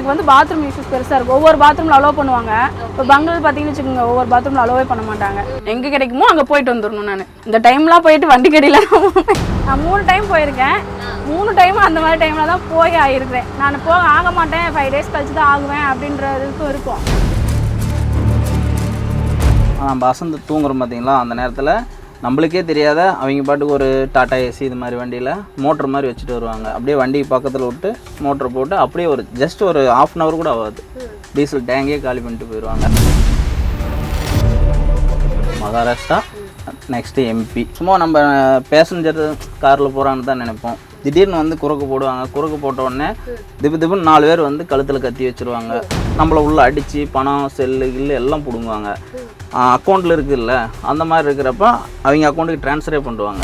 எனக்கு வந்து bathroom issues பெருசாக இருக்கும் ஒவ்வொரு பாத்ரூமில் அலோவ் பண்ணுவாங்க. இப்போ பங்களூர் பார்த்தீங்கன்னு வச்சுக்கோங்க ஒவ்வொரு பாத்ரூமில் அலோவே பண்ண மாட்டாங்க. எங்கே கிடைக்குமோ அங்கே போயிட்டு வந்துடணும் நான். இந்த டைம்லாம் போயிட்டு வண்டி கடையில் நான் மூணு டைம் போயிருக்கேன். மூணு டைம் அந்த மாதிரி டைமில் தான் போய் ஆகிருக்கிறேன் நான் போக ஆக மாட்டேன். ஃபைவ் டேஸ் கழிச்சு தான் ஆகுவேன் அப்படின்றதுக்கும் இருக்கும். நம்ம அசந்து தூங்குறோம் பார்த்தீங்களா அந்த நேரத்தில் நம்மளுக்கே தெரியாத அவங்க பாட்டுக்கு ஒரு டாட்டா ஏசி இது மாதிரி வண்டியில் மோட்ரு மாதிரி வச்சுட்டு வருவாங்க. அப்படியே வண்டி பக்கத்தில் விட்டு மோட்ரு போட்டு அப்படியே ஒரு ஜஸ்ட் ஒரு ஆஃப் அன் ஹவர் கூட ஆகாது. டீசல் டேங்கே காலி பண்ணிட்டு போயிடுவாங்க மகாராஷ்டிரா நெக்ஸ்ட்டு எம்பி சும்மா நம்ம பேசஞ்சர் காரில் போகிறான்னு தான் நினைப்போம். திடீர்னு வந்து குறுக்கு போடுவாங்க. குறுக்கு போட்ட உடனே திப்பு திப்புன்னு நாலு பேர் வந்து கழுத்தில் கத்தி வச்சுருவாங்க. நம்மளை உள்ளே அடித்து பணம் செல்லு கில்லு எல்லாம் பிடுங்குவாங்க. அக்கௌண்ட்டில் இருக்குதுல்ல அந்த மாதிரி இருக்கிறப்ப அவங்க அக்கௌண்ட்டுக்கு ட்ரான்ஸ்ஃபரே பண்ணுவாங்க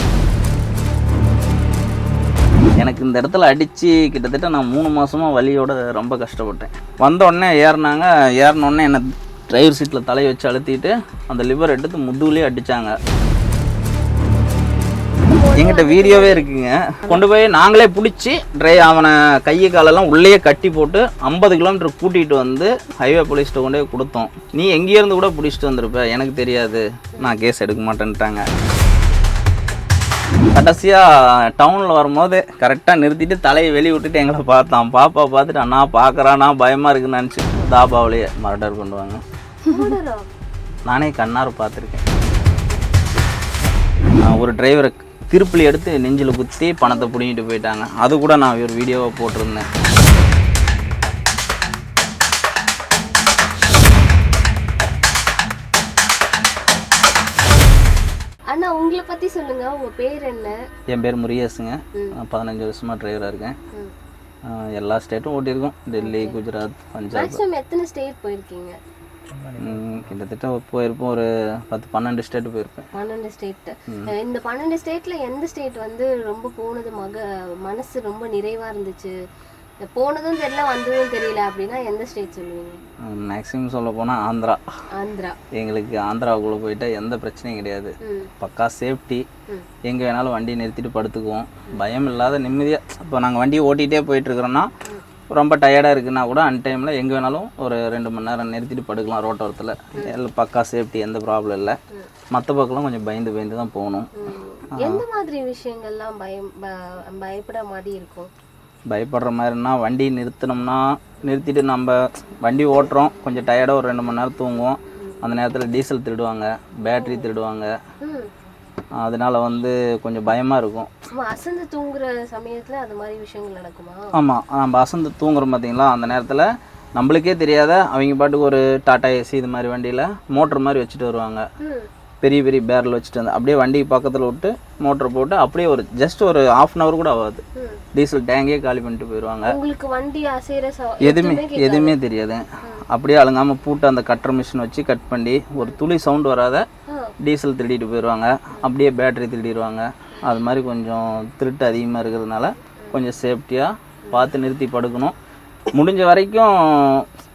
எனக்கு இந்த இடத்துல அடித்து கிட்டத்தட்ட நான் மூணு மாதமாக வலியோட ரொம்ப கஷ்டப்பட்டேன். வந்த உடனே ஏறினாங்க ஏறினோடனே என்னை டிரைவர் சீட்டில் தலையை வச்சு அழுத்திட்டு அந்த லிவர் எடுத்து முதுகுலேயே அடித்தாங்க எங்கிட்ட வீடியோவே இருக்குங்க. கொண்டு போய் நாங்களே பிடிச்சி ட்ரை அவனை கையை காலெல்லாம் உள்ளேயே கட்டி போட்டு ஐம்பது கிலோமீட்டர் கூட்டிகிட்டு வந்து ஹைவே போலீஸ்கிட்ட கொண்டு போய் கொடுத்தோம். நீ எங்கேயே இருந்து கூட பிடிச்சிட்டு வந்திருப்ப எனக்கு தெரியாது. நான் கேஸ் எடுக்க மாட்டேன்ட்டாங்க. கடைசியாக டவுனில் வரும்போது கரெக்டாக நிறுத்திட்டு தலையை வெளியே விட்டுட்டு எங்களை பார்த்தான். பாப்பா பார்த்துட்டு அண்ணா பார்க்குறானா? பயமாக இருக்குன்னு நினச்சி தாபாவிலேயே மர்டர் பண்ணுவாங்க நானே கண்ணார் பார்த்துருக்கேன். ஒரு டிரைவரை திருப்பலி எடுத்து நெஞ்சில் குத்தி பணத்தை பிடிங்கிட்டு போயிட்டாங்க. அது கூட நான் ஒரு வீடியோவை போட்டிருந்தேன். அண்ணா உங்களை பத்தி சொல்லுங்க. உங்க பேர் என்ன? என் பேர் முருகேசுங்க நான் பதினஞ்சு வருஷமாக டிரைவராக இருக்கேன். எல்லா ஸ்டேட்டும் ஓட்டியிருக்கோம். டெல்லி குஜராத் பஞ்சாப். மேக்ஸிமம் எத்தனை ஸ்டேட் போயிருக்கீங்க? கிட்டத்தட்ட போயிருப்போம் ஒரு பத்து பன்னெண்டு ஸ்டேட் போயிருப்பேன். பன்னெண்டு ஸ்டேட் இந்த பன்னெண்டு ஸ்டேட்ல எந்த ஸ்டேட் வந்து ரொம்ப போனது மக மனசு ரொம்ப நிறைவா இருந்துச்சு? போனதும் தெரியல வந்ததும் தெரியல அப்படின்னா எந்த ஸ்டேட் சொல்லுவீங்க? மேக்ஸிமம் சொல்ல போனால் ஆந்திரா. ஆந்திரா. எங்களுக்கு ஆந்திராவுக்குள்ளே போயிட்டா எந்த பிரச்சனையும் கிடையாது. பக்கா சேஃப்டி. எங்கே வேணாலும் வண்டியை நிறுத்திட்டு படுத்துக்குவோம். பயம் இல்லாத நிம்மதியாக இப்போ நாங்கள் வண்டியை ஓட்டிகிட்டே போயிட்டுருக்குறோன்னா ரொம்ப டயர்டாக இருக்குன்னா கூட அன் டைமில் எங்கே வேணாலும் ஒரு ரெண்டு மணி நேரம் நிறுத்திட்டு படுக்கலாம் ரோட்டோரத்தில். எல்லாம் பக்கா சேஃப்டி எந்த ப்ராப்ளம் இல்லை. மற்ற பக்கம்லாம் கொஞ்சம் பயந்து பயந்து தான் போகணும். எந்த மாதிரி விஷயங்கள்லாம் பயம் பயப்பட மாதிரி இருக்கும்? பயப்படுற மாதிரினா வண்டி நிறுத்தினோம்னா நிறுத்திட்டு நம்ம வண்டி ஓட்டுறோம். கொஞ்சம் டயர்டாக ஒரு ரெண்டு மணி நேரம் தூங்குவோம். அந்த நேரத்தில் டீசல் திருடுவாங்க பேட்டரி திருடுவாங்க. அதனால வந்து கொஞ்சம் பயமாக இருக்கும். அசந்து தூங்குற சமயத்துல அது மாதிரி விஷயங்கள் நடக்குமா? ஆமாம் நம்ம அசந்து தூங்குறோம் பார்த்தீங்களா அந்த நேரத்தில் நம்மளுக்கே தெரியாத அவங்க பாட்டுக்கு ஒரு டாடா ஏசி இது மாதிரி வண்டியில் மோட்ரு மாதிரி வச்சுட்டு வருவாங்க. பெரிய பெரிய பேரில் வச்சுட்டு வந்து அப்படியே வண்டி பக்கத்தில் விட்டு மோட்டர் போட்டு அப்படியே ஒரு ஜஸ்ட் ஒரு ஆஃப் அன் ஹவர் கூட ஆகாது. டீசல் டேங்கே காலி பண்ணிட்டு போயிடுவாங்க உங்களுக்கு வண்டி எதுவுமே எதுவுமே தெரியாது. அப்படியே அழுங்காமல் பூட்டு அந்த கட்டர் மிஷின் வச்சு கட் பண்ணி ஒரு துளி சவுண்ட் வராத. டீசல் திருடிட்டு போயிடுவாங்க அப்படியே பேட்டரி திருடிடுவாங்க அது மாதிரி கொஞ்சம் திருட்டு அதிகமாக இருக்கிறதுனால கொஞ்சம் சேஃப்டியாக பார்த்து நிறுத்தி படுக்கணும். முடிஞ்ச வரைக்கும்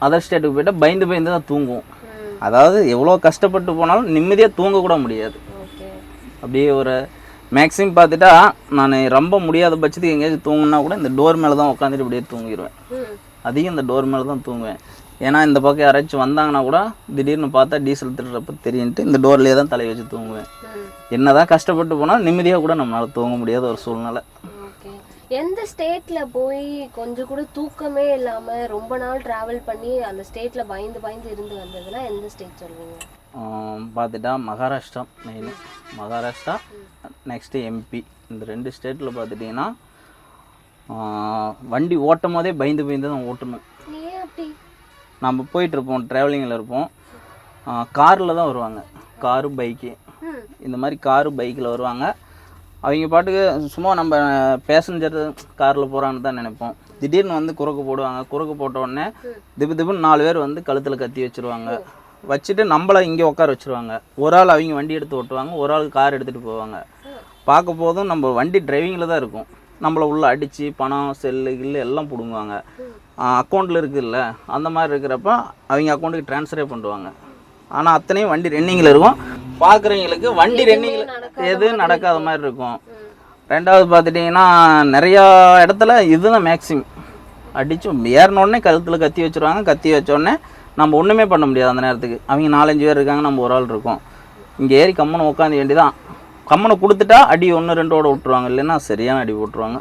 அதர் ஸ்டேட்டுக்கு போயிட்டால் பயந்து பயந்து தான் தூங்குவோம். ம் அதாவது எவ்வளோ கஷ்டப்பட்டு போனாலும் நிம்மதியாக தூங்க கூட முடியாது. அப்படியே ஒரு மேக்ஸிமம் பார்த்துட்டா நான் ரொம்ப முடியாத பட்சத்துக்கு எங்கேயாச்சும் தூங்குனா கூட இந்த டோர் மேலே தான் உட்காந்துட்டு அப்படியே தூங்கிடுவேன் அதிகம் இந்த டோர் மேலே தான் தூங்குவேன். ஏன்னா இந்த பக்கம் யாராச்சும் வந்தாங்கன்னா கூட திடீர்னு பார்த்தா டீசல் திருடுறப்ப தெரியுன்ட்டு இந்த டோர்லேயே தான் தலை வச்சு தூங்குவேன். என்னதான் கஷ்டப்பட்டு போனால் நிம்மதியாக கூட நம்மளால் தூங்க முடியாத ஒரு சூழ்நிலை. ஓகே. எந்த ஸ்டேட்ல போய் கொஞ்சம் கூட தூக்கமே இல்லாம ரொம்ப நாள் டிராவல் பண்ணி அந்த ஸ்டேட்ல பயந்து பயந்து இருந்து வந்ததுன்னா எந்த ஸ்டேட் சொல்லுவீங்க? பார்த்துட்டா Maharashtra main Maharashtra next MP இந்த ரெண்டு ஸ்டேட்டில் பார்த்துட்டிங்கன்னா வண்டி ஓட்டும் போதே பயந்து பயந்து தான் ஓட்டணும். நம்ம போயிட்டுருப்போம் ட்ராவலிங்கில் இருப்போம். காரில் தான் வருவாங்க. காரு பைக்கு இந்த மாதிரி காரு பைக்கில் வருவாங்க. அவங்க பாட்டுக்கு சும்மா நம்ம பேசஞ்சர் காரில் போகிறான்னு தான் நினைப்போம். திடீர்னு வந்து குறுக்கு போடுவாங்க. குறுக்கு போட்ட உடனே திப்பு திப்புன்னு நாலு பேர் வந்து கழுத்தில் கத்தி வச்சுருவாங்க. வச்சுட்டு நம்மளை இங்கே உட்கார வச்சிருவாங்க. ஒரு ஆள் அவங்க வண்டி எடுத்து ஓட்டுவாங்க ஒரு ஆள் கார் எடுத்துகிட்டு போவாங்க. பார்க்க போதும் நம்ம வண்டி டிரைவிங்கில் தான் இருக்கும். நம்மளை உள்ள அடித்து பணம் செல்லு கில்லு எல்லாம் பிடுங்குவாங்க. அக்கௌண்ட்டில் இருக்குல்ல அந்த மாதிரி இருக்கிறப்ப அவங்க அக்கௌண்ட்டுக்கு ட்ரான்ஸ்ஃபரே பண்ணுவாங்க ஆனால் அத்தனையும் வண்டி ரன்னிங்கில் இருக்கும். பார்க்குறவங்களுக்கு வண்டி ரன்னிங்கில் எதுவும் நடக்காத மாதிரி இருக்கும். ரெண்டாவது பார்த்துட்டிங்கன்னா நிறையா இடத்துல இதுதான் மேக்ஸிமம் அடித்து ஏறின உடனே கழுத்தில் கத்தி வச்சிருவாங்க. கத்தி வச்ச உடனே நம்ம ஒன்றுமே பண்ண முடியாது அந்த நேரத்துக்கு. அவங்க நாலஞ்சு பேர் இருக்காங்க நம்ம ஒரு ஆள் இருக்கோம். இங்கே ஏறி கம்மனை உட்காந்து வேண்டியதான் கம்மனை கொடுத்துட்டா அடி ஒன்று ரெண்டோட விட்டுருவாங்க. இல்லைன்னா சரியான அடி போட்டுருவாங்க.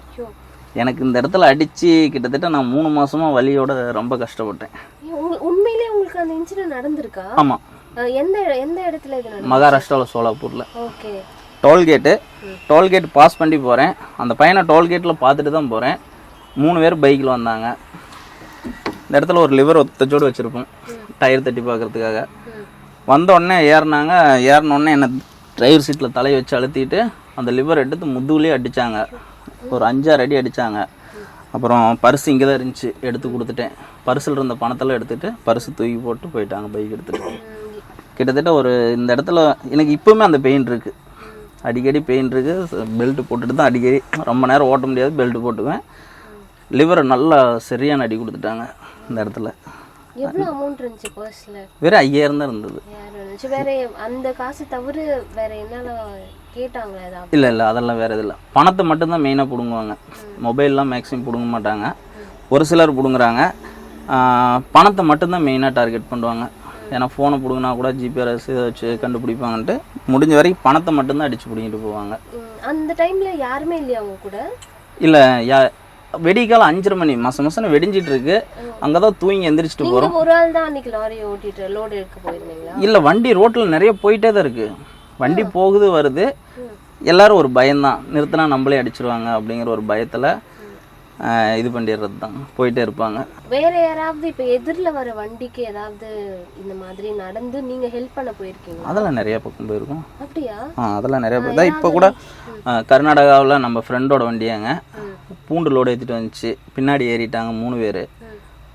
எனக்கு இந்த இடத்துல அடித்து கிட்டத்தட்ட நான் மூணு மாசமாக வலியோட ரொம்ப கஷ்டப்பட்டேன். உண்மையிலேயே உங்களுக்கு அந்த இன்சிடென்ட் நடந்திருக்கா? ஆமாம் எந்த எந்த இடத்துல இது மகாராஷ்டிராவில் சோலாப்பூரில். ஓகே. டோல்கேட்டு. டோல்கேட் பாஸ் பண்ணி போகிறேன் அந்த பையனை டோல்கேட்டில் பார்த்துட்டு தான் போகிறேன் மூணு பேர் பைக்கில் வந்தாங்க. இந்த இடத்துல ஒரு லிவர் ஒத்தச்சோடு வச்சுருப்போம். டயர் தட்டி பார்க்கறதுக்காக. வந்த உடனே ஏறினாங்க. ஏறின உடனே என்னை டிரைவர் சீட்டில் தலையை வச்சு அழுத்திட்டு அந்த லிவர் எடுத்து முதுகுலேயே அடித்தாங்க ஒரு அஞ்சாறு அடி அடித்தாங்க அப்புறம் பர்ஸ் இங்கே தான் இருந்துச்சு எடுத்து கொடுத்துட்டேன். பர்ஸில் இருந்த பணத்தெல்லாம் எடுத்துட்டு பர்ஸு தூக்கி போட்டு போயிட்டாங்க பைக் எடுத்துகிட்டு கிட்டத்தட்ட ஒரு இந்த இடத்துல எனக்கு இப்போவுமே அந்த பெயின் இருக்குது அடிக்கடி பெயின் இருக்குது பெல்ட் போட்டுட்டு தான் அடிக்கடி ரொம்ப நேரம் ஓட்ட முடியாது பெல்ட் போட்டுக்குவேன். லிவரை நல்லா சரியான அடி கொடுத்துட்டாங்க இந்த இடத்துல. எவ்வளவு அமௌண்ட் இருந்துச்சு பர்ஸ்ல வெறும் ஐயாயிரம் தான் இருந்தது. வேற அந்த காசு தவிர வேற என்னென்ன கேட்டாங்களா ஏதாவது? இல்லை இல்லை அதெல்லாம் வேறு இது இல்லை. பணத்தை மட்டும்தான் மெயினாக பிடுங்குவாங்க. மொபைல்லாம் மேக்ஸிமம் பிடுங்க மாட்டாங்க. ஒரு சிலர் பிடுங்குறாங்க. பணத்தை மட்டும்தான் மெயினாக டார்கெட் பண்ணுவாங்க. ஏன்னா ஃபோனை பிடுங்கினா கூட ஜிபிஆர்எஸ் இதை வச்சு கண்டுபிடிப்பாங்கன்ட்டு முடிஞ்ச வரைக்கும் பணத்தை மட்டும்தான் அடித்து பிடிங்கிட்டு போவாங்க. அந்த டைம்ல யாருமே இல்லையா அவங்க கூட? இல்லை யா வெடிக்காலம் அஞ்சரை மணி மாதம் மாதம் வெடிஞ்சிட்டு இருக்கு அங்கே தான் தூங்கி எந்திரிச்சிட்டு போகிறோம் ஒரு ஆள் தான் அன்னைக்கு லாரி ஓட்டிட்டு லோடு எடுக்க போயிருந்தீங்களா? இல்லை வண்டி ரோட்டில் நிறைய போயிட்டே தான் இருக்குது வண்டி போகுது வருது. எல்லாரும் ஒரு பயம்தான். நிறுத்தினா நம்மளே அடிச்சிருவாங்க அப்படிங்கிற ஒரு பயத்தில் இது பண்ணிடுறது தான் போயிட்டே இருப்பாங்க. வேற யாராவது இப்ப எதிரில் வர வண்டிக்கு ஏதாவது இந்த மாதிரி நடந்து நீங்க ஹெல்ப் பண்ண போயிருக்கீங்களா? அதெல்லாம் நிறைய பக்கம் போயிருக்கோம். அப்படியா? ஆ அதெல்லாம் நிறைய பக்கம். தான் இப்போ கூட கர்நாடகாவில் நம்ம ஃப்ரெண்டோட வண்டியாங்க பூண்டு லோடு ஏற்றிட்டு வந்துச்சு. பின்னாடி ஏறிட்டாங்க மூணு பேர்.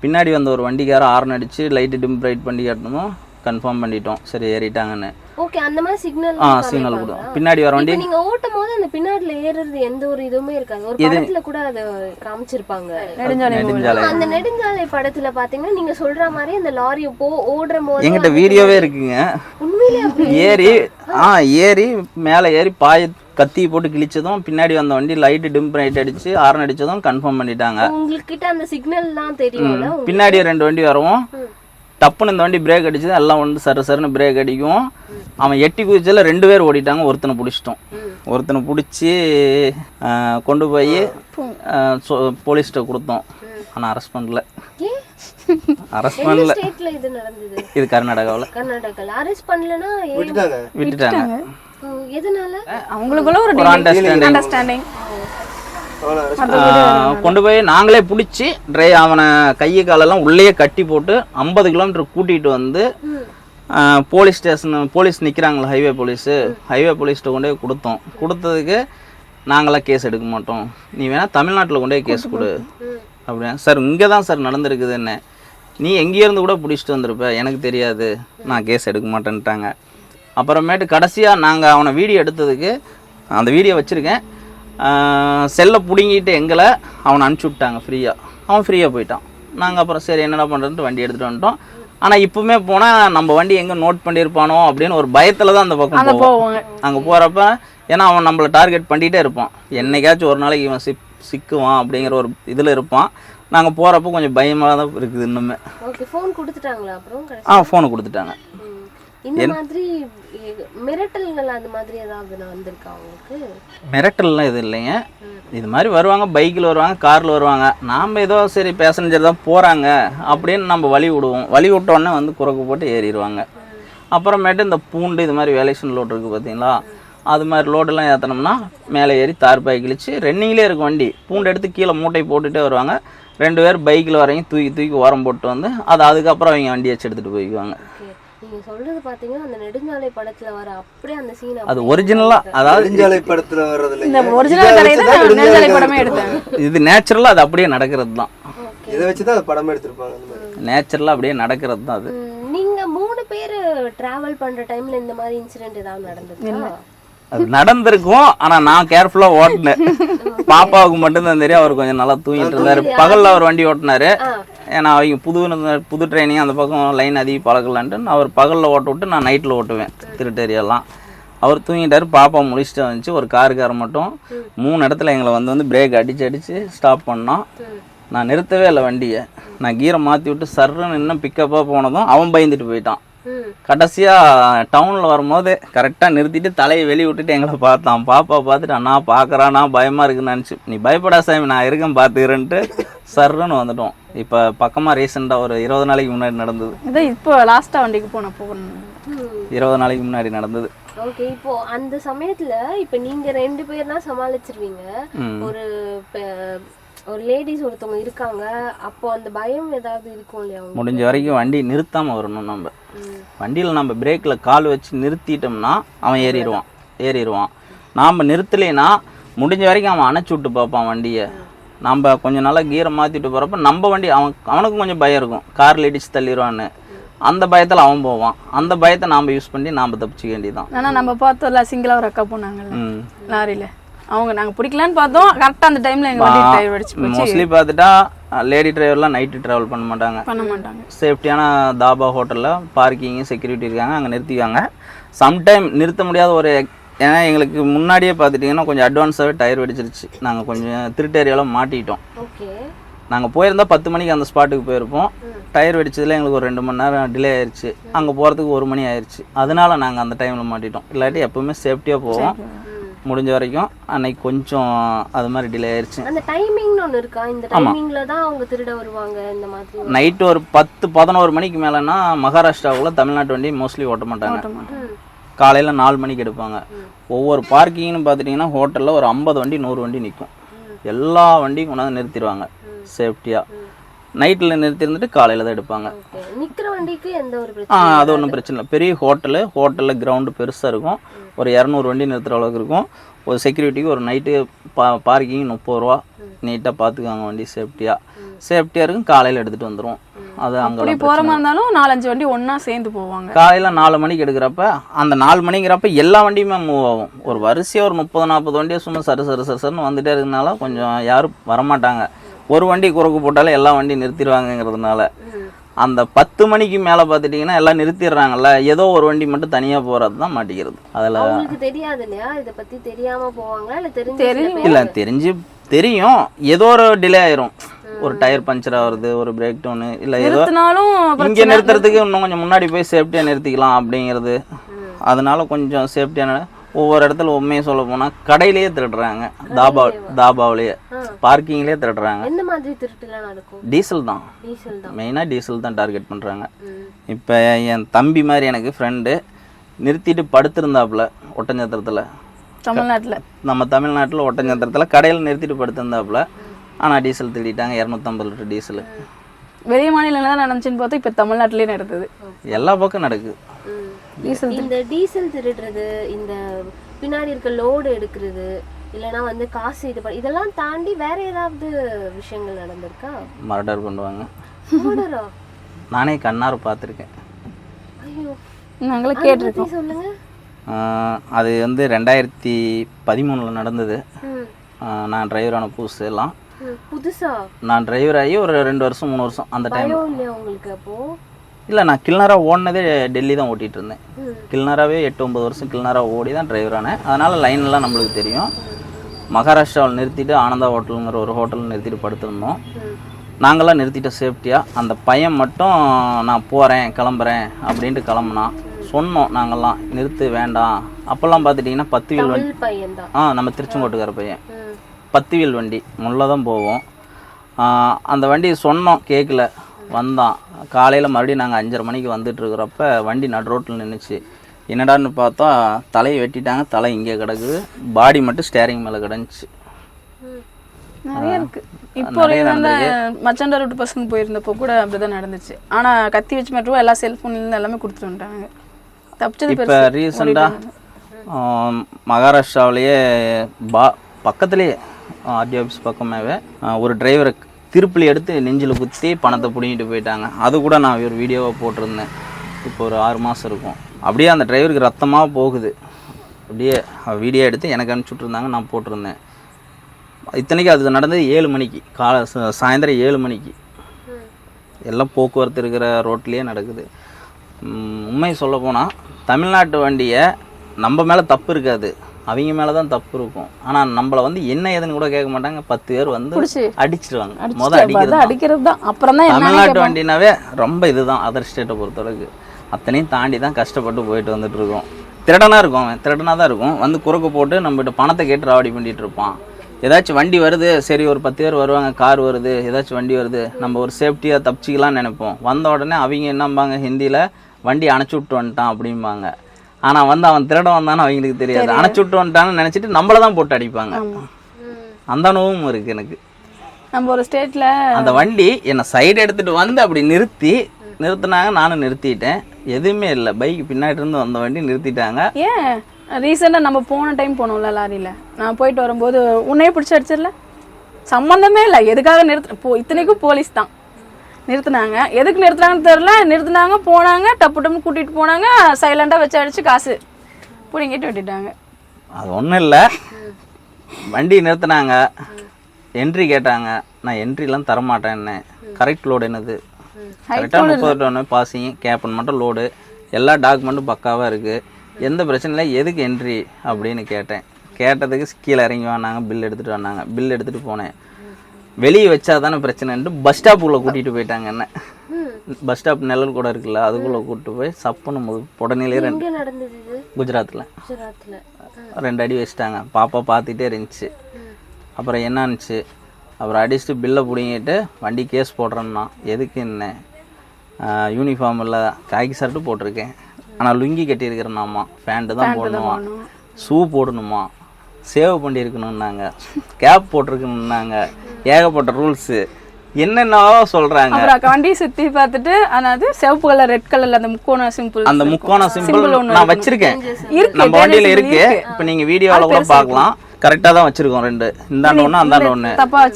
பின்னாடி வந்த ஒரு வண்டிக்கார ஆர்ன் அடிச்சு லைட்டு டிம் பிரைட் பண்ணி காட்டணும் கன்ஃபார்ம் பண்ணிட்டோம். சரி ஏறிட்டாங்கன்னு. ஓகே அந்த மாதிரி சிக்னல் ஆ சிக்னல் கொடுக்கும் பின்னாடி வர வண்டி நீங்க ஓட்டும் போது அந்த பின்னாடில ஏறுறது எந்த ஒரு இதுவுமே இருக்காது. ஒரு படத்துல கூட அத காமிச்சிருப்பாங்க. நெடுஞ்சாலை அந்த நெடுஞ்சாலை படத்துல பாத்தீங்கன்னா நீங்க சொல்ற மாதிரி அந்த லாரி போ ஓடுற போது எங்கிட்ட வீடியோவே இருக்குங்க. உண்மையிலே அப்படி ஏறி ஆ ஏறி மேலே ஏறி பாய கத்தி போட்டு கிழிச்சதும் பின்னாடி வந்த வண்டி லைட்டு டிம் லைட் அடிச்சு ஆரன் அடிச்சதும் கன்ஃபார்ம் பண்ணிட்டாங்க. உங்களுக்கு கிட்ட அந்த சிக்னல் தான் தெரியும்ல பின்னாடி ரெண்டு வண்டி வரவும். டப்புன்னு இந்த வண்டி பிரேக் அடிச்சது எல்லாம் வந்து சர சருன்னு பிரேக் அடிக்கும். அவன் எட்டி குதிச்சல ரெண்டு பேர் ஓடிட்டாங்க ஒருத்தனை பிடிச்சிட்டோம். ஒருத்தனை பிடிச்சி கொண்டு போய் போலீஸ்கிட்ட கொடுத்தோம். ஆனால் அரெஸ்ட் பண்ணல. அரெஸ்ட் பண்ணல. இது நடந்தது? இது கர்நாடகாவில். கர்நாடகால. அரெஸ்ட் பண்ணலனா ஏன் விட்டுட்டாங்க. அவங்களுக்குள்ள ஒரு ஒரு அண்டர்ஸ்டாண்டிங் கொண்டு போய் நாங்களே பிடிச்சி ட்ரை அவனை கையை காலெல்லாம் உள்ளேயே கட்டி போட்டு ஐம்பது கிலோமீட்டர் கூட்டிகிட்டு வந்து போலீஸ் ஸ்டேஷன் போலீஸ் நிற்கிறாங்களா ஹைவே போலீஸு ஹைவே போலீஸ்கிட்ட கொண்டு போய் கொடுத்தோம். கொடுத்ததுக்கு நாங்களாம் கேஸ் எடுக்க மாட்டோம். நீ வேணால் தமிழ்நாட்டில் கொண்டு போய் கேஸ் கொடு. அப்படின்னா சார் இங்கே தான் சார் நடந்திருக்குது என்ன? நீ எங்கேயிருந்து கூட பிடிச்சிட்டு வந்திருப்ப. எனக்கு தெரியாது. நான் கேஸ் எடுக்க மாட்டேன்ட்டாங்க. அப்புறமேட்டு கடைசியாக நாங்கள் அவனை வீடியோ எடுத்ததுக்கு அந்த வீடியோ வச்சுருக்கேன். செல்லை பிடுங்கிட்டு எங்களை அவனை அனுப்பிச்சி விட்டாங்க ஃப்ரீயாக அவன் ஃப்ரீயாக போயிட்டான். நாங்கள் அப்புறம் சரி என்னடா பண்ணுறதுன்ட்டு வண்டி எடுத்துகிட்டு வந்துட்டோம். ஆனால் இப்போவுமே போனால் நம்ம வண்டி எங்கே நோட் பண்ணியிருப்பானோ அப்படின்னு ஒரு பயத்தில் தான் அந்த பக்கம் போவோம். போவாங்க. அங்கே போகிறப்ப ஏன்னா அவன் நம்மளை டார்கெட் பண்ணிகிட்டே இருப்பான். என்னைக்காச்சும் ஒரு நாளைக்கு இவன் சிக் சிக்குவான் அப்படிங்கிற ஒரு இதில் இருப்பான். நாங்கள் போகிறப்ப கொஞ்சம் பயமாக தான் இருக்குது இன்னுமே. ஓகே ஃபோன் கொடுத்துட்டாங்களா ஆ ஃபோனை கொடுத்துட்டாங்க. இந்த மாதிரி மிரட்டல்கள் அந்த மாதிரி ஏதாவது வந்திருக்கா உங்களுக்கு? மிரட்டல்லாம் எதுவும் இல்லைங்க. இது மாதிரி வருவாங்க பைக்கில் வருவாங்க காரில் வருவாங்க. நாம் ஏதோ சரி பேசஞ்சர் தான் போகிறாங்க அப்படின்னு நம்ம வழி விடுவோம். வழி விட்டோன்னே வந்து குறுக்கு போட்டு ஏறிடுவாங்க. அப்புறமேட்டு இந்த பூண்டு இது மாதிரி வேலேஷன் லோடு இருக்குது பார்த்தீங்களா? அது மாதிரி லோடெல்லாம் ஏற்றினோம்னா மேலே ஏறி தார் பாய் கிழிச்சு ரன்னிங்லேயே இருக்கும் வண்டி. பூண்டு எடுத்து கீழே மூட்டை போட்டுகிட்டே வருவாங்க. ரெண்டு பேர் பைக்கில் வரவங்க தூக்கி தூக்கி ஓரம் போட்டு வந்து அது அதுக்கப்புறம் அவங்க வண்டி வச்சு எடுத்துகிட்டு போய்க்குவாங்க. நீங்க சொல்றது பாத்தீங்கன்னா அந்த நெடுஞ்சாலை படத்துல வர அப்படியே அந்த சீன் அது ஒரிஜினலாக அதாவது நெடுஞ்சாலை படத்துல வர்றது இந்த ஒரிஜினல் இதை கதையை வச்சுதான் தான் நெடுஞ்சாலை படமே. எடுத்தாங்க இது நேச்சுரலாக அது அப்படியே நடக்கிறது தான் இதை வச்சுதான் அது படமே எடுத்திருப்பாங்க நேச்சுரலாக அப்படியே நடக்கிறது தான் அது நீங்க மூணு பேர் டிராவல் பண்ற டைம்ல இந்த மாதிரி இன்சிடென்ட் ஏதாவது நடந்ததா அது நடந்திருக்கும் ஆனா நான் கேர்ஃபுல்லா ஓட்டினேன். பாப்பாவுக்கு மட்டும்தான் தெரியும் அவர் கொஞ்சம் நல்லா தூங்கிட்டு இருந்தாரு. பகல்ல அவர் வண்டி ஓட்டினாரு. ஏன்னா அவங்க புது புது ட்ரைனிங் அந்த பக்கம் லைன் அதிகம் பழகலான்ட்டு அவர் பகலில் ஓட்ட விட்டு நான் நைட்டில் ஓட்டுவேன் திருட்டேரியெல்லாம் அவர் தூங்கிட்டார் பாப்பா முடிச்சுட்டு வந்துச்சு. ஒரு காருக்கார மட்டும் மூணு இடத்துல எங்களை வந்து வந்து பிரேக் அடிச்சு அடித்து ஸ்டாப் பண்ணோம் நான் நிறுத்தவே இல்லை வண்டியை. நான் கீரை மாற்றி விட்டு சர்ன்னு இன்னும் பிக்கப்பாக போனதும் அவன் பயந்துட்டு போயிட்டான். கடைசியாக டவுனில் வரும்போது கரெக்டாக நிறுத்திட்டு தலையை வெளியே விட்டுட்டு எங்களை பார்த்தான். பாப்பா பார்த்துட்டு அண்ணா பார்க்குறானா? பயமாக இருக்குன்னு நினச்சி. நீ பயப்படா சாமி நான் இருக்கேன் பார்த்துக்கிறேன்ட்டு. சர்ன்னு வந்துட்டோம். இப்போ பக்கமாக ரீசெண்டாக ஒரு இருபது நாளைக்கு முன்னாடி நடந்தது. இதான் இப்போ லாஸ்ட்டாக வண்டிக்கு போனப்போ இருபது நாளைக்கு முன்னாடி நடந்தது. ஓகே இப்போ அந்த சமயத்துல இப்ப நீங்க ரெண்டு பேர்னா சமாளிச்சிருவீங்க. ம். ஒரு ஒரு லேடிஸ் ஒருத்தவங்க இருக்காங்க. அப்போ அந்த பயம் ஏதாவது இருக்கும் இல்லையா? முடிஞ்ச வரைக்கும் வண்டி நிறுத்தாமல் வரணும் நம்ம. வண்டியில் நம்ம பிரேக்கில் கால் வச்சு நிறுத்திட்டோம்னா அவன் ஏறிடுவான். ஏறிடுவான். நாம் நிறுத்தலைன்னா முடிஞ்ச வரைக்கும் அவன் அணைச்சி விட்டு பார்ப்பான் வண்டியை. நம்ம கொஞ்சம் நாளாக கீரை மாற்றிட்டு போகிறப்ப நம்ம வண்டி அவன் அவனுக்கும் கொஞ்சம் பயம் இருக்கும். காரில் இடிச்சு தள்ளிடுவான்னு அந்த பயத்தில் அவன் போவான். அந்த பயத்தை நாம் யூஸ் பண்ணி நாம் தப்பிச்சிக்க வேண்டியதான் ஆனா நம்ம பார்த்தோம்ல சிங்கிளா ஒரு அக்கா போனாங்கல்ல. லாரியில. அவங்க நாங்க பிடிக்கலான்னு பார்த்தோம். கரெக்டா அந்த டைம்ல எங்க வண்டி டயர் வெடிச்சு போச்சு. மோஸ்ட்லி பார்த்துட்டா லேடி டிரைவர்லாம் நைட்டு ட்ராவல் பண்ண மாட்டாங்க. பண்ண மாட்டாங்க. சேஃப்டியான தாபா ஹோட்டலில் பார்க்கிங் செக்யூரிட்டி இருக்காங்க. அங்கே நிறுத்திக்காங்க சம்டைம் நிறுத்த முடியாத ஒரு ஏன்னா எங்களுக்கு முன்னாடியே பார்த்துட்டிங்கன்னா கொஞ்சம் அட்வான்ஸாகவே டயர் வெடிச்சிருச்சு. நாங்கள் கொஞ்சம் திருட்டு ஏரியாவில் மாட்டிக்கிட்டோம் ஓகே. நாங்கள் போயிருந்தா பத்து மணிக்கு அந்த ஸ்பாட்டுக்கு போயிருப்போம். டயர் வெடிச்சதுல எங்களுக்கு ஒரு ரெண்டு மணி நேரம் டிலே ஆயிருச்சு. அங்கே போகிறதுக்கு ஒரு மணி ஆயிருச்சு. அதனால நாங்கள் அந்த டைமில் மாட்டிட்டோம். இல்லாட்டி எப்பவுமே சேஃப்டியாக போவோம். முடிஞ்ச வரைக்கும் அன்னைக்கு கொஞ்சம் அது மாதிரி டிலே ஆயிருச்சு. அந்த டைமிங்னு ஒண்ணு இருக்கா? இந்த டைமிங்ல தான் அவங்க திருட வருவாங்க இந்த மாதிரி. நைட்டு ஒரு பத்து பதினோரு மணிக்கு மேலேனா மகாராஷ்டிராவுக்குள்ள தமிழ்நாட்டு வண்டி மோஸ்ட்லி ஓட்ட மாட்டாங்க. காலையில் நாலு மணிக்கு எடுப்பாங்க. ஒவ்வொரு பார்க்கிங்னு பார்த்துட்டிங்கன்னா ஹோட்டலில் ஒரு ஐம்பது வண்டி நூறு வண்டி நிற்கும் எல்லா வண்டியும் கொண்டாந்து நிறுத்திடுவாங்க. சேஃப்டியாக நைட்டில் நிறுத்தி இருந்துட்டு காலையில் தான் எடுப்பாங்க. வண்டிக்கு எந்த ஒரு ஆ அது ஒன்றும் பிரச்சனை இல்லை. பெரிய ஹோட்டலு ஹோட்டலில் கிரவுண்டு பெருசாக இருக்கும். ஒரு இரநூறு வண்டி நிறுத்துற அளவுக்கு இருக்கும். ஒரு செக்யூரிட்டிக்கு ஒரு நைட்டு பா பார்க்கிங் முப்பது ரூபா. நீட்டாக பார்த்துக்குவாங்க வண்டி சேஃப்டியாக சேஃப்டியாக இருக்கும் காலையில் எடுத்துகிட்டு வந்துடும் அது அப்படி அங்கே போற மாதிரி இருந்தாலும் நாலஞ்சு வண்டி ஒண்ணா சேர்ந்து போவாங்க. காலையில் நாலு மணிக்கு எடுக்கிறப்ப அந்த நாலு மணிங்கிறப்ப எல்லா வண்டியுமே மூவ் ஆகும். ஒரு வரிசையாக ஒரு முப்பது நாற்பது வண்டியை சும்மா சரு சரு சரு சருன்னு வந்துட்டே இருக்கனால கொஞ்சம் யாரும் வரமாட்டாங்க. ஒரு வண்டி குறுக்கு போட்டாலே எல்லா வண்டியும் நிறுத்திடுவாங்கங்கிறதுனால. அந்த பத்து மணிக்கு மேலே பார்த்துட்டிங்கன்னா எல்லாம் நிறுத்திடுறாங்கல்ல ஏதோ ஒரு வண்டி மட்டும் தனியாக போகிறது தான் மாட்டிக்கிறது. அதில் அவங்களுக்கு தெரியாது இல்லையா? இத பத்தி தெரியாம போவாங்களா? இல்ல தெரிஞ்சு தெரியும். இல்லை தெரிஞ்சு தெரியும். ஏதோ ஒரு டிலே ஆயிரும். ஒரு டயர் பஞ்சர் ஆகுறது ஒரு பிரேக் டவுனு இல்லை ஏதோ இங்க நிறுத்துறதுக்கு இன்னும் கொஞ்சம் முன்னாடி போய் சேஃப்டியா நிறுத்திக்கலாம் அப்படிங்கிறது. அதனால கொஞ்சம் சேஃப்டியான ஒவ்வொரு இடத்துல உண்மையை சொல்ல போனா கடையிலேயே திருடுறாங்க. தாபா தாபாவிலேயே. பார்க்கிங்லேயே திருடுறாங்க. டீசல் தான். மெயினாக டீசல் தான் டார்கெட் பண்ணுறாங்க. இப்போ என் தம்பி மாதிரி எனக்கு ஃப்ரெண்டு நிறுத்திட்டு படுத்திருந்தாப்புல ஒட்டஞ்சத்திரத்தில். தமிழ்நாட்டுல. நம்ம தமிழ்நாட்டில் ஒட்டஞ்சத்திரத்தில் கடையில் நிறுத்திட்டு படுத்திருந்தாப்புல. ஆனால் டீசல் திருடிட்டாங்க. இரநூத்தம்பது லிட்டர் டீசல் வெளி மாநிலங்கள் தான் நடந்துச்சுன்னு பார்த்தா இப்ப தமிழ்நாட்டிலேயே நடக்குது. எல்லா பக்கம் நடக்குது. டீசல் இந்த டீசல் திருடுறது இந்த பின்னாடி இருக்க லோடு எடுக்கிறது இல்லனா வந்து காசு இது இதெல்லாம் தாண்டி வேற ஏதாவது விஷயங்கள் நடந்திருக்கா? மர்டர் பண்ணுவாங்க நானே கண்ணார பார்த்துருக்கேன். ஐயோ. நாங்களே கேட்டிருக்கோம். சொல்லுங்க. அது வந்து ரெண்டாயிரத்தி பதிமூணில் நடந்தது. நான் டிரைவரான புதுசு எல்லாம். புதுசா? நான் டிரைவர் ஆகி ஒரு ரெண்டு வருஷம் மூணு வருஷம் அந்த டைம் உங்களுக்கு அப்போ? இல்லை நான் கில்னராக ஓடினதே டெல்லி தான் ஓட்டிகிட்டு இருந்தேன். கில்னராகவே எட்டு ஒம்பது வருஷம் கில்னராக ஓடி தான் டிரைவர் ஆனேன். அதனால் லைன்லாம் நம்மளுக்கு தெரியும். மகாராஷ்டிராவில் நிறுத்திட்டு ஆனந்தா ஹோட்டலுங்கிற ஒரு ஹோட்டல் நிறுத்திட்டு படுத்திருந்தோம். நாங்களாம் நிறுத்திட்டோம் சேஃப்டியாக அந்த பையன் மட்டும் நான் போகிறேன் கிளம்புறேன் அப்படின்ட்டு கிளம்புனான். சொன்னோம் நாங்கள்லாம் நிறுத்து வேண்டாம். அப்போல்லாம் பார்த்துட்டிங்கன்னா பத்து வீல் ஆ நம்ம திருச்செங்கோட்டுக்கார பையன். ம். பத்து வீல் வண்டி முள்ள தான் போவோம் அந்த வண்டி சொன்னோம் கேட்கல வந்தான். காலையில் மறுபடியும் நாங்கள் அஞ்சரை மணிக்கு வந்துட்டு இருக்கிறப்ப வண்டி நடு ரோட்டில் நின்றுச்சு என்னடான்னு பார்த்தா தலையை வெட்டிட்டாங்க தலை இங்கே கிடக்குது. பாடி மட்டும் ஸ்டேரிங் மேலே கிடந்துச்சு. நிறைய இருக்கு. இப்போ மச்சாண்டா ரூட் பசங்க போயிருந்தப்போ கூட அப்படிதான் நடந்துச்சு. ஆனா கத்தி வச்சு மட்டும் எல்லா செல்போன்ல இருந்து எல்லாமே கொடுத்துட்டு வந்துட்டாங்க. தப்பிச்சது இப்போ ரீசெண்டாக மகாராஷ்டிராவிலேயே பா பக்கத்துலேயே ஆர்டி ஆஃபீஸ் பக்கமாகவே ஒரு டிரைவரை திருப்பலி எடுத்து நெஞ்சில் குத்தி பணத்தை பிடிங்கிட்டு போயிட்டாங்க. அது கூட நான் ஒரு வீடியோவை போட்டிருந்தேன். இப்போ ஒரு ஆறு மாதம் இருக்கும். அப்படியே அந்த டிரைவருக்கு ரத்தமாக போகுது. அப்படியே வீடியோ எடுத்து எனக்கு அனுப்பிச்சி விட்ருந்தாங்க நான் போட்டிருந்தேன். இத்தனைக்கு அது நடந்தது ஏழு மணிக்கு. காலை சாயந்தரம் ஏழு மணிக்கு. எல்லாம் போக்குவரத்து இருக்கிற ரோட்லேயே நடக்குது. உண்மை சொல்ல போனால் தமிழ்நாட்டு வண்டியை நம்ம மேலே தப்பு இருக்காது. அவங்க மேலே தான் தப்பு இருக்கும். ஆனால் நம்மள வந்து என்ன ஏதுன்னு கூட கேட்க மாட்டாங்க. பத்து பேர் வந்து அடிச்சிருவாங்க. மொதல் அடிக்கிறது அடிக்கிறது தான். அப்புறம் தான் தமிழ்நாட்டு வண்டினாவே ரொம்ப இதுதான் அதர் ஸ்டேட்டை பொறுத்தளவுக்கு. அத்தனையும் தாண்டி தான் கஷ்டப்பட்டு போயிட்டு வந்துட்டு இருக்கோம். திருடனா இருக்கும் அவன். திருடனா தான் இருக்கும். வந்து குறுக்கு போட்டு நம்மகிட்ட பணத்தை கேட்டு ராவடி பண்ணிட்டு இருப்பான். ஏதாச்சும் வண்டி வருது சரி ஒரு பத்து பேர் வருவாங்க கார் வருது ஏதாச்சும் வண்டி வருது நம்ம ஒரு சேஃப்டியாக தப்பிச்சிக்கலாம்னு நினைப்போம். வந்த உடனே அவங்க என்னம்பாங்க ஹிந்தியில் வண்டி அணைச்சி விட்டு வந்துட்டான் அப்படிம்பாங்க. ஆனால் வந்து அவன் திருட வந்தான்னு அவங்களுக்கு தெரியாது. அணைச்சி விட்டு வந்துட்டான்னு நினச்சிட்டு நம்மள தான் போட்டு அடிப்பாங்க. அந்த அனுபவம் இருக்குது எனக்கு. நம்ம ஒரு ஸ்டேட்ல அந்த வண்டி என்னை சைடு எடுத்துட்டு வந்து அப்படி நிறுத்தி நிறுத்தினாங்க நானும் நிறுத்திட்டேன். எதுவுமே இல்லை. பைக் பின்னாடி இருந்து வந்த வண்டி நிறுத்திட்டாங்க. ஏன்? ரீசெண்டாக நம்ம போன டைம் போனோம்ல லாரியில். நான் போயிட்டு வரும்போது உன்னையே பிடிச்சி அடிச்சிடல? சம்மந்தமே இல்லை. எதுக்காக நிறுத்து? போ இத்தனைக்கும் போலீஸ் தான். நிறுத்துனாங்க. எதுக்கு நிறுத்துனாங்கன்னு தெரில நிறுத்துனாங்க போனாங்க டப்பு டப்புன்னு கூட்டிகிட்டு போனாங்க சைலண்டாக வச்சு அடிச்சு காசு பிடிங்கிட்டு விட்டுட்டாங்க. அது ஒன்றும் இல்லை. வண்டி நிறுத்தினாங்க. என்ட்ரி கேட்டாங்க. நான் என்ட்ரிலாம் தரமாட்டேன்னு. கரெக்ட் லோடு என்னது? கரெக்டாக முப்பது டொன்னு பாசிங் கேப்பன் மட்டும் லோடு எல்லா டாக்குமெண்ட்டும் பக்காவாக இருக்குது எந்த பிரச்சனையும் இல்லை. எதுக்கு என்ட்ரி அப்படின்னு கேட்டேன். கேட்டதுக்கு கீழே இறங்கி வந்தாங்க பில் எடுத்துகிட்டு வந்தாங்க. பில் எடுத்துகிட்டு போனேன். வெளியே வச்சா தானே பிரச்சனைன்ட்டு பஸ் ஸ்டாப்புக்குள்ளே கூட்டிகிட்டு போயிட்டாங்க என்ன? பஸ் ஸ்டாப் நிழல் கூட இருக்குல்ல அதுக்குள்ளே கூட்டிட்டு போய் சப்புன்னு முது உடனே ரெண்டு குஜராத்தில் ரெண்டு அடி வச்சிட்டாங்க. பாப்பா பார்த்துட்டே இருந்துச்சு. அப்புறம் என்னான்னுச்சு அப்புறம் அடிச்சுட்டு பில்லை பிடிங்கிட்டு வண்டி கேஸ் போடுறேன்னா எதுக்கு என்ன? யூனிஃபார்ம் இல்லை காக்கி ஷர்ட்டு போட்டிருக்கேன். ஆனால் லுங்கி கட்டியிருக்கிறேன்னாமா பேண்ட்டு தான் போடணுமா. ஷூ போடணுமா. சேவ் பண்ணியிருக்கணும்னாங்க. கேப் போட்டிருக்கணும்னாங்க. ஏகப்பட்ட ரூல்ஸு என்னென்னவோ சொல்கிறாங்க அப்புறம் வண்டி சுற்றி பார்த்துட்டு அதாவது சிவப்பு கலர் ரெட் கலர்ல அந்த முக்கோண சிம்பிள் அந்த முக்கோண சிம்பிள் நான் வச்சிருக்கேன். இருக்கு, நம்ம வண்டியில இருக்கு. இப்ப நீங்க வீடியோல கூட பார்க்கலாம். கரெக்டா தான் வச்சிருக்கோம் ரெண்டு. இந்தாண்ட ஒண்ணு அந்தாண்ட ஒண்ணு.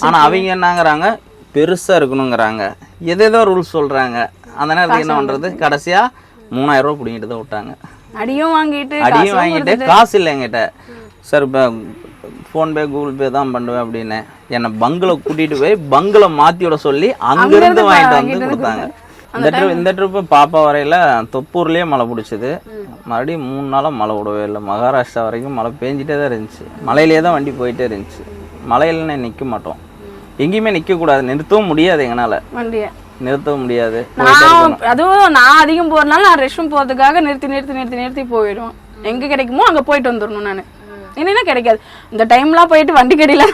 ஆனா அவங்க என்னங்கறாங்க? பெருசா இருக்கணுங்கிறாங்க. எதேதோ ரூல்ஸ் சொல்றாங்க. அந்த நேரத்துக்கு என்ன பண்றது? கடைசியா மூணாயிரம் ரூபாய் பிடிங்கிட்டு தான் விட்டாங்க. அடியும் வாங்கிட்டு அடியும் வாங்கிட்டு காசு இல்லை என்கிட்ட. சார் இப்போ ஃபோன்பே கூகுள் பே தான் பண்ணுவேன் அப்படின்னு என்னை பங்கில் கூட்டிட்டு போய் பங்கில் மாற்றி விட சொல்லி அங்கிருந்து வாங்கிட்டு வந்து கொடுத்தாங்க. இந்த ட்ரிப் இந்த ட்ரிப்பு பாப்பா வரையில தொப்பூர்லேயே மழை பிடிச்சது. மறுபடியும் மூணு நாளாக மழை விடவே இல்லை. மகாராஷ்டிரா வரைக்கும் மழை பேஞ்சிட்டே தான் இருந்துச்சு. மலையிலே தான் வண்டி போயிட்டே இருந்துச்சு. மலையிலன்னு நிற்க மாட்டோம். எங்கேயுமே நிற்கக்கூடாது நிறுத்தவும் முடியாது எங்களால். வண்டிய. நிறுத்தவும் முடியாது. அதுவும் நான் அதிகம் போறதுனால நான் ரெஸ்ட் ரூம் போறதுக்காக நிறுத்தி நிறுத்தி நிறுத்தி நிறுத்தி போயிடுவேன். எங்க கிடைக்குமோ அங்க போயிட்டு வந்துடணும் நான். இல்லைன்னா கிடைக்காது. இந்த டைம்லாம் போயிட்டு வண்டி கடையில்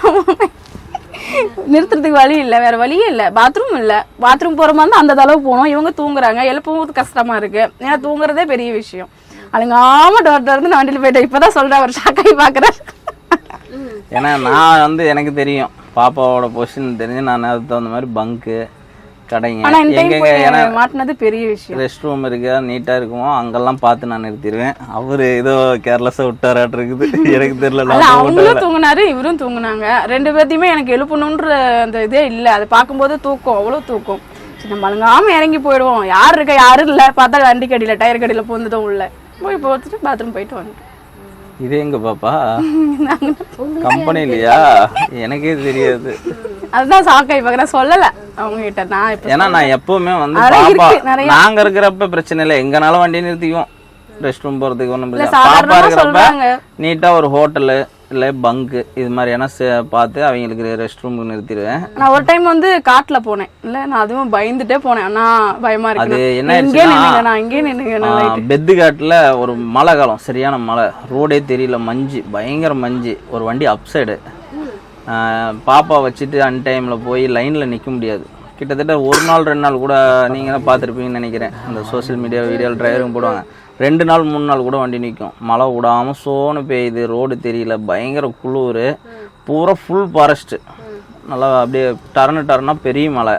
நிறுத்துறதுக்கு வழி இல்லை வேற வழியே இல்லை. பாத்ரூம் இல்லை. பாத்ரூம் போகிற மாதிரி அந்த அளவு போகணும் இவங்க தூங்குறாங்க. எழுப்பவும் கஷ்டமா இருக்கு. ஏன்னா தூங்குறதே பெரிய விஷயம். அழுங்காம டோர் திறந்து நான் வண்டியில் போயிட்டேன். இப்பதான் சொல்றேன் ஒரு ஷாக்காய் பார்க்குறேன் ஏன்னா நான் வந்து எனக்கு தெரியும். பாப்பாவோட பொசிஷன் தெரிஞ்சு நான் அதுக்கு தகுந்த மாதிரி பங்கு கடைங்க. எங்கெங்க? ஏன்னா மாட்டினது பெரிய விஷயம். ரெஸ்ட் ரூம் இருக்கு? நீட்டாக இருக்குமோ? அங்கெல்லாம் பார்த்து நான் நிறுத்திடுவேன். அவர் ஏதோ கேர்லெஸ்ஸாக விட்டாராட்டு இருக்குது. எனக்கு தெரியல அவங்களும் தூங்குனாரு இவரும் தூங்குனாங்க. ரெண்டு பேர்த்தையுமே எனக்கு எழுப்பணுன்ற அந்த இதே இல்ல. அதை பார்க்கும்போது தூக்கம் அவ்வளவு தூக்கம். நம்ம அழுங்காம இறங்கி போயிடுவோம். யார் இருக்கா? யாரும் இல்ல? பார்த்தா வண்டி கடியில டயர் கடியில போந்துட்டோம் உள்ள. போய் பார்த்துட்டு பாத்ரூம் போயிட்டு வந்துட்டோம். இது எங்க பாப்பா? கம்பெனி இல்லையா? எனக்கே தெரியாது. அதுதான் சாக்காய் பார்க்குறேன் சொல்லல. அவங்க கிட்ட நான் இப்ப ஏன்னா நான் எப்பவுமே வந்து பாப்பா. நாங்க இருக்கிறப்ப பிரச்சனை இல்லை. எங்கனாலும் வண்டி நிறுத்திக்குவோம். ரெஸ்ட் ரூம் போறதுக்கு ஒன்றும் பிரச்சனை பாப்பா இருக்கிறப்ப நீட்டா ஒரு ஹோட்டலு இல்லை பங்கு இது மாதிரியான பார்த்து அவங்களுக்கு ரெஸ்ட் ரூமுக்கு நிறுத்திடுவேன். நான் ஒரு டைம் வந்து காட்டுல போனேன். இல்ல நான் அதுவும் பயந்துட்டே போனேன். அண்ணா பயமா அது இருக்கு என்ன இங்கே நான் இங்கே நின்னுங்க பெத்து காட்டில் ஒரு மழை காலம் சரியான மழை. ரோடே தெரியல மஞ்சு பயங்கர மஞ்சு. ஒரு வண்டி அப் சைடு பாப்பா வச்சுட்டு அன் டைமில் போய் லைனில் நிற்க முடியாது. கிட்டத்தட்ட ஒரு நாள் ரெண்டு நாள் கூட நீங்கள் பார்த்துருப்பீங்கன்னு நினைக்கிறேன். அந்த சோஷியல் மீடியா வீடியோவில் டிரைவரும் போடுவாங்க. ரெண்டு நாள் மூணு நாள் கூட வண்டி நிற்கும் மழை விடாமல் சோனு பெய்யுது ரோடு தெரியல பயங்கர குளிர். பூரா ஃபுல் ஃபாரஸ்ட்டு நல்லா அப்படியே டர்னு டர்னாக பெரிய மலை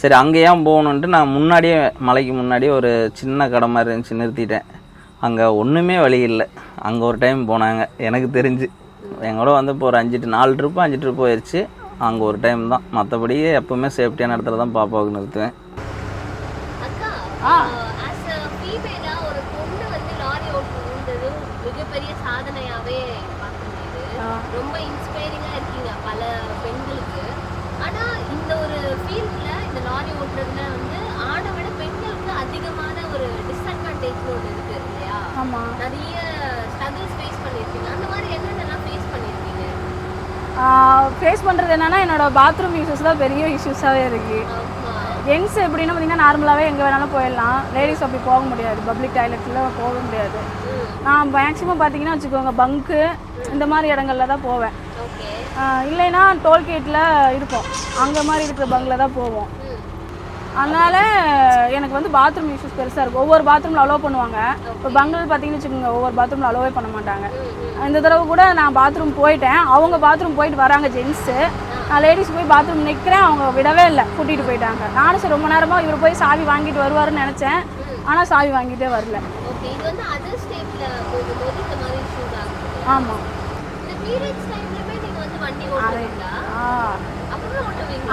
சரி அங்கே ஏன் போகணுன்ட்டு நான் முன்னாடியே மலைக்கு முன்னாடியே ஒரு சின்ன கடை மாதிரி இருந்துச்சு நிறுத்திட்டேன். அங்கே ஒன்றுமே வழி இல்லை. அங்கே ஒரு டைம் போனாங்க எனக்கு தெரிஞ்சு. எங்களோட வந்து இப்போ ஒரு அஞ்சு நாலு ட்ரிப்பு அஞ்சு ட்ரிப் போயிடுச்சு அங்கே ஒரு டைம் தான். மற்றபடி எப்பவுமே சேஃப்டியான இடத்துல தான் பாப்பாவுக்கு நிறுத்துவேன். அக்கா ஆஸ் அ ஃபீமேலா ஒரு பொண்ணு வந்து லாரி ஓட்டுறது மிகப்பெரிய சாதனையாவே பார்க்க முடியுது ரொம்ப இன்ஸ்பைரிங்கா இருக்கீங்க பல பெண்களுக்கு. ஆனா இந்த ஒரு ஃபீல்ட்ல இந்த லாரி ஓட்டுறதுல வந்து ஆணை விட பெண்களுக்கு அதிகமான ஒரு டிஸ்அட்வான்டேஜ் ஒன்று இருக்கு இல்லையா? ஆமா. நிறைய ஸ்ட்ரகிள்ஸ் ஃபேஸ் பண்ணிருக்கீங்க. அந்த ஃபேஸ் பண்ணுறது என்னன்னா என்னோட பாத்ரூம் இஷ்யூஸ் தான் பெரிய இஷ்யூஸாகவே இருக்குது ஜென்ஸ் எப்படின்னா பார்த்தீங்கன்னா நார்மலாகவே எங்கே வேணாலும் போயிடலாம். லேடிஸ் அப்படி போக முடியாது. பப்ளிக் டாய்லெட்டில் போக முடியாது. நான் மேக்ஸிமம் பார்த்தீங்கன்னா வச்சுக்கோங்க பங்க்கு இந்த மாதிரி இடங்கள்ல தான் போவேன். இல்லைன்னா டோல்கேட்டில் இருக்கும் அங்கே மாதிரி இருக்கிற பங்கில் தான் போவோம். அதனால எனக்கு வந்து பாத்ரூம் இஷ்யூஸ் பெருசாக இருக்கும் ஒவ்வொரு பாத்ரூமில் அலோவ் பண்ணுவாங்க. இப்போ பங்கில் பார்த்தீங்கன்னு வச்சுக்கோங்க ஒவ்வொரு பாத்ரூமில் அலோவே பண்ண மாட்டாங்க. இந்த தடவை கூட நான் பாத்ரூம் போயிட்டேன். அவங்க பாத்ரூம் போயிட்டு வராங்க ஜென்ஸு நான் லேடிஸ் போய் பாத்ரூம் நிற்கிறேன் அவங்க விடவே இல்லை. கூட்டிகிட்டு போயிட்டாங்க. நானும் சரி ரொம்ப நேரமாக இவர் போய் சாவி வாங்கிட்டு வருவாருன்னு நினச்சேன். ஆனால் சாவி வாங்கிட்டே வரல. ஆமாம் இந்த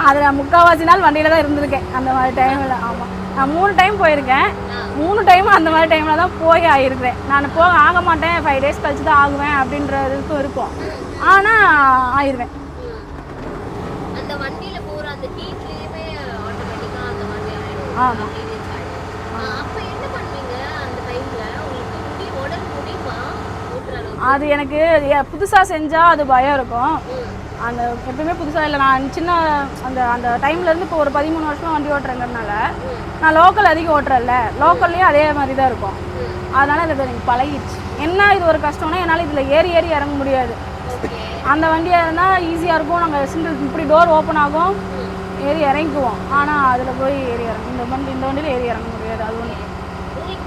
அதில் முக்கால்வாசி நாள் வண்டியில் தான் இருந்திருக்கேன். அந்த மாதிரி டைமில் ஆமாம் நான் மூணு டைம் போயிருக்கேன். மூணு டைம் அந்த மாதிரி டைமில் தான் போய் ஆகிருக்கிறேன் நான் போக ஆக மாட்டேன். ஃபைவ் டேஸ் கழிச்சு தான் ஆகுவேன் அப்படின்ற இதுக்கும் இருக்கும். ஆனால் ஆயிடுவேன் அந்த வண்டியில போற அந்த ஹீட்லயுமே ஆட்டோமேட்டிக்கா அந்த மாதிரி ஆமா. ஆயிடும் periods ஆயிடும். ஆ, அப்ப என்ன பண்ணுவீங்க அந்த டைம்ல உங்களுக்கு முடி உடல் முடியுமா? ஓட்டுற அளவுக்கு? அது எனக்கு புதுசாக செஞ்சால் அது பயம் இருக்கும். அந்த எப்பயுமே புதுசாக இல்லை. நான் சின்ன அந்த அந்த டைம்லேருந்து இப்போ ஒரு பதிமூணு வருஷமாக வண்டி ஓட்டுறேங்கிறதுனால நான் லோக்கல் அதிகம் ஓட்டுறேன்ல. லோக்கல்லையும் அதே மாதிரி தான் இருக்கும். அதனால் அது எனக்கு பழகிடுச்சு. என்ன இது ஒரு கஷ்டம்னா என்னால் இதில் ஏறி ஏறி இறங்க முடியாது. அந்த வண்டியாக இருந்தால் ஈஸியாக இருக்கும். நாங்கள் சிங்கிள் இப்படி டோர் ஓப்பன் ஆகும். ஏறி இறங்கிக்குவோம். ஆனால் அதில் போய் ஏறி இறங்க இந்த வண்டி இந்த வண்டியில் ஏறி இறங்க முடியாது. அது ஒன்று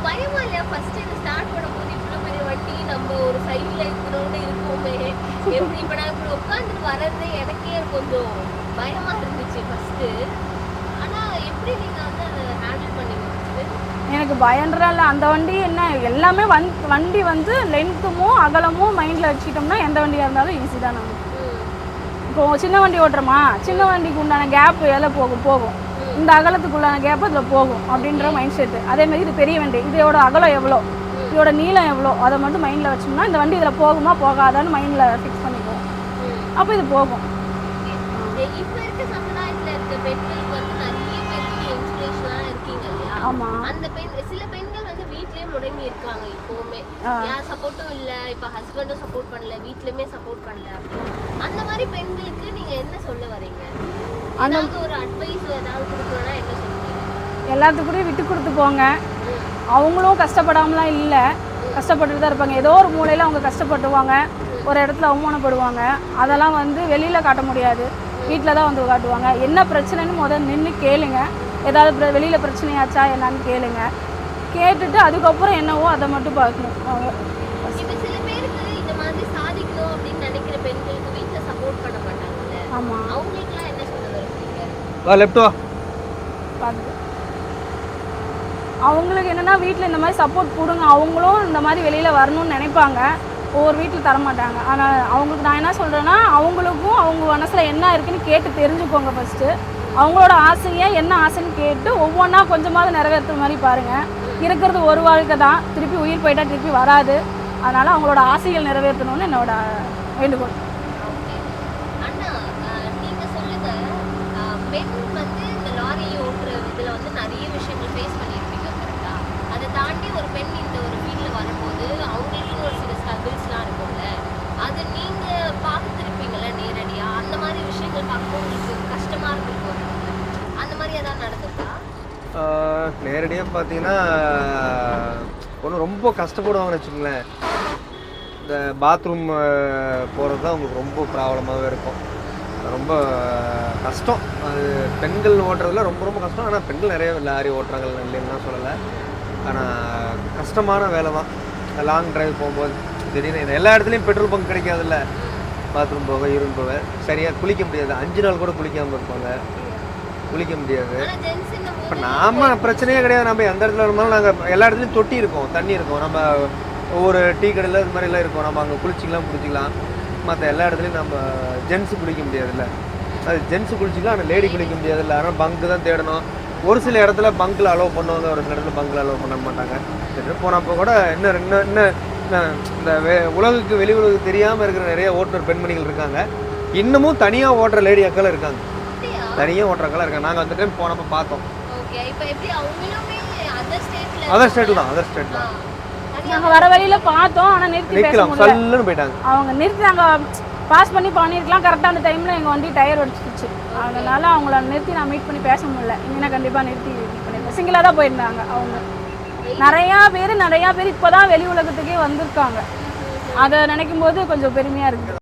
பயமா இல்லையா? ஃபர்ஸ்ட் இது ஸ்டார்ட் பண்ணும்போது இவ்வளோ பெரிய வண்டி நம்ம ஒரு சைடில் இருக்கிறோம்னு இருக்கோமே எப்படி இப்ப நான் இப்படி உட்காந்துட்டு வர்றது எனக்கே கொஞ்சம் பயமா இருந்துச்சு ஃபர்ஸ்ட் ஆனா எப்படி நீங்க வந்து அதை ஹேண்டில் பண்ணீங்க? எனக்கு பயன்றா இல்லை அந்த வண்டி என்ன எல்லாமே வண் வண்டி வந்து லென்த்துமும் அகலமும் மைண்டில் வச்சுக்கிட்டோம்னா எந்த வண்டியாக இருந்தாலும் ஈஸி தான் நமக்கு. இப்போ சின்ன வண்டி ஓட்டுறோமா? சின்ன வண்டிக்கு உண்டான கேப் எதில் போகும்? போகும். இந்த அகலத்துக்குள்ளான கேப் இதில் போகும் அப்படின்ற மைண்ட் செட்டு அதே மாதிரி இது பெரிய வண்டி. இதோட அகலம் எவ்வளோ? இதோட நீளம் எவ்வளோ அதை மட்டும் மைண்டில் வச்சோம்னா இந்த வண்டி இதில் போகுமா போகாதான்னு மைண்டில் ஃபிக்ஸ் பண்ணிக்குவோம். அப்போ இது போகும். Okay. இப்ப இருக்க சமுதாயத்துல இருக்க பெண்களுக்கு வந்து நிறைய பேருக்கு இன்ஸ்பிரேஷனா இருக்கீங்க இல்லையா? ஆமாம் அந்த பெண் சில பெண்கள் வந்து வீட்லயே முடங்கி இருக்காங்க இப்பவுமே. யார் சப்போர்ட்டும் இல்ல இப்ப ஹஸ்பண்டும் சப்போர்ட் பண்ணல வீட்லயுமே சப்போர்ட் பண்ணல. அந்த மாதிரி பெண்களுக்கு நீங்க என்ன சொல்ல வரீங்க? ஏதாவது ஒரு அட்வைஸ் ஏதாவது கொடுக்கணும்னா என்ன எல்லாத்துக்கூடயும் விட்டு கொடுத்து போங்க. அவங்களும் கஷ்டப்படாமலாம் இல்லை. கஷ்டப்பட்டுட்டு தான் இருப்பாங்க. ஏதோ ஒரு மூலையில் அவங்க கஷ்டப்பட்டுவாங்க. ஒரு இடத்துல அவமானப்படுவாங்க. அதெல்லாம் வந்து வெளியில் காட்ட முடியாது. வீட்டில் தான் வந்து காட்டுவாங்க. என்ன பிரச்சனைன்னு முதல்ல நின்று கேளுங்க. ஏதாவது பிர- வெளியில் பிரச்சனையாச்சா என்னன்னு கேளுங்க. கேட்டுட்டு அதுக்கப்புறம் என்னவோ அதை மட்டும் பார்க்கணும். அவங்க இப்ப சில பேருக்கு அவங்களுக்கு என்னென்னா வீட்டில் இந்த மாதிரி சப்போர்ட் கொடுங்க. அவங்களும் இந்த மாதிரி வெளியில் வரணும்னு நினைப்பாங்க. ஒவ்வொரு வீட்டில் தரமாட்டாங்க. ஆனால் அவங்களுக்கு நான் என்ன சொல்கிறேன்னா அவங்களுக்கும் அவங்க மனசில் என்ன இருக்குன்னு கேட்டு தெரிஞ்சுக்கோங்க ஃபஸ்ட்டு அவங்களோட ஆசையை என்ன ஆசைன்னு கேட்டு ஒவ்வொன்றா கொஞ்சமாவது நிறைவேற்றுற மாதிரி பாருங்கள் இருக்கிறது ஒரு வாழ்க்கை தான். திருப்பி உயிர் போயிட்டால் திருப்பி வராது. அதனால் அவங்களோட ஆசைகள் நிறைவேற்றணும்னு என்னோட வேண்டுகோள் Okay. அண்ணா அஹ், நீங்க சொல்லுங்க அஹ், பெண் வந்து இந்த லாரி ஓட்டுற இதுல வந்து நிறைய விஷயங்கள் ஃபேஸ் பண்ணியிருப்பீங்க கரெக்டா அதை தாண்டி ஒரு பெண் இந்த ஒரு ஃபீல்ட்ல வரும்போது அவங்களுக்கு ஒரு சில ஸ்ட்ரகிள்ஸ்லாம் இருக்கும்ல அது நீங்க பார்த்துருப்பீங்கல்ல நேரடியா அந்த மாதிரி விஷயங்கள் பார்க்கும்போது உங்களுக்கு கஷ்டமா இருக்கும் அந்த மாதிரி ஏதாவது நடந்திருக்கா நேரடியாக பார்த்தீங்கன்னா ஒன்றும் ரொம்ப கஷ்டப்படுவாங்கன்னு வச்சுக்கோங்களேன். இந்த பாத்ரூம் போகிறது தான் அவங்களுக்கு ரொம்ப ப்ராப்ளமாகவே இருக்கும். ரொம்ப கஷ்டம். அது பெண்கள் ஓட்டுறதுல ரொம்ப ரொம்ப கஷ்டம். ஆனால் பெண்கள் நிறைய லாரி ஓட்டுறாங்க இல்லைன்னு தான் சொல்லலை. ஆனால் கஷ்டமான வேலை தான். லாங் டிரைவ் போகும்போது திடீர்னு எல்லா இடத்துலையும் பெட்ரோல் பங்க் கிடைக்காதுல்ல. பாத்ரூம் போக யூரின் போக சரியாக குளிக்க முடியாது. அஞ்சு நாள் கூட குளிக்காமல் இருப்பாங்க. குளிக்க முடியாது. இப்போ நாம பிரச்சனையே கிடையாது. நம்ம எந்த இடத்துல இருந்தாலும் நாங்கள் எல்லா இடத்துலையும் தொட்டி இருக்கோம் தண்ணி இருக்கும். நம்ம ஒவ்வொரு டீ கடையில் இது மாதிரிலாம் இருக்கும். நம்ம அங்கே குளிச்சிக்கலாம் குளிச்சிக்கலாம் மற்ற எல்லா இடத்துலையும் நம்ம ஜென்ஸு குளிக்க முடியாதுல்ல. அது ஜென்ஸு குளிச்சிக்கலாம் ஆனால் லேடி குளிக்க முடியாதுல்ல. ஆனால் பங்கு தான் தேடணும். ஒரு சில இடத்துல பங்கில் அலோவ் பண்ணுவாங்க ஒரு சில இடத்துல பங்கில் அலோவ் பண்ண மாட்டாங்க. சரி போனப்போ கூட இன்னும் இன்னும் இன்னும் இந்த வெ உலகுக்கு வெளி உலகுக்கு தெரியாமல் இருக்கிற நிறைய ஓட்டுநர் பெண்மணிகள் இருக்காங்க. இன்னமும் தனியாக ஓட்டுற லேடி அக்கள் இருக்காங்க. தனியாக ஓட்டுற அக்கள் இருக்காங்க. நாங்கள் அந்த டைம் போனப்போ பார்த்தோம். ஓகே. இப்போ எப்படி அவங்களுமே அதர் ஸ்டேட்ல அதர் ஸ்டேட் தான் அதர் ஸ்டேட் தான். நாங்கள் வர வழியில் பார்த்தோம் ஆனால் நிறுத்தி பேச முடியல. சல்லுன்னு போயிட்டாங்க. அவங்க நிறுத்தினாங்க பாஸ் பண்ணி பண்ணியிருக்கலாம் கரெக்டாக அந்த டைமில் எங்கள் வண்டி டயர் அடிச்சிருச்சு அதனால அவங்கள நிறுத்தி நான் மீட் பண்ணி பேச முடியல. இங்கே கண்டிப்பாக நிறுத்தி மீட் பண்ணியிருக்கேன் சிங்கிளாக தான் போயிருந்தாங்க அவங்க. நிறையா பேர் நிறையா பேர் இப்போ தான் வெளி உலகத்துக்கே வந்திருக்காங்க. அதை நினைக்கும் போது கொஞ்சம் பெருமையாக இருக்குது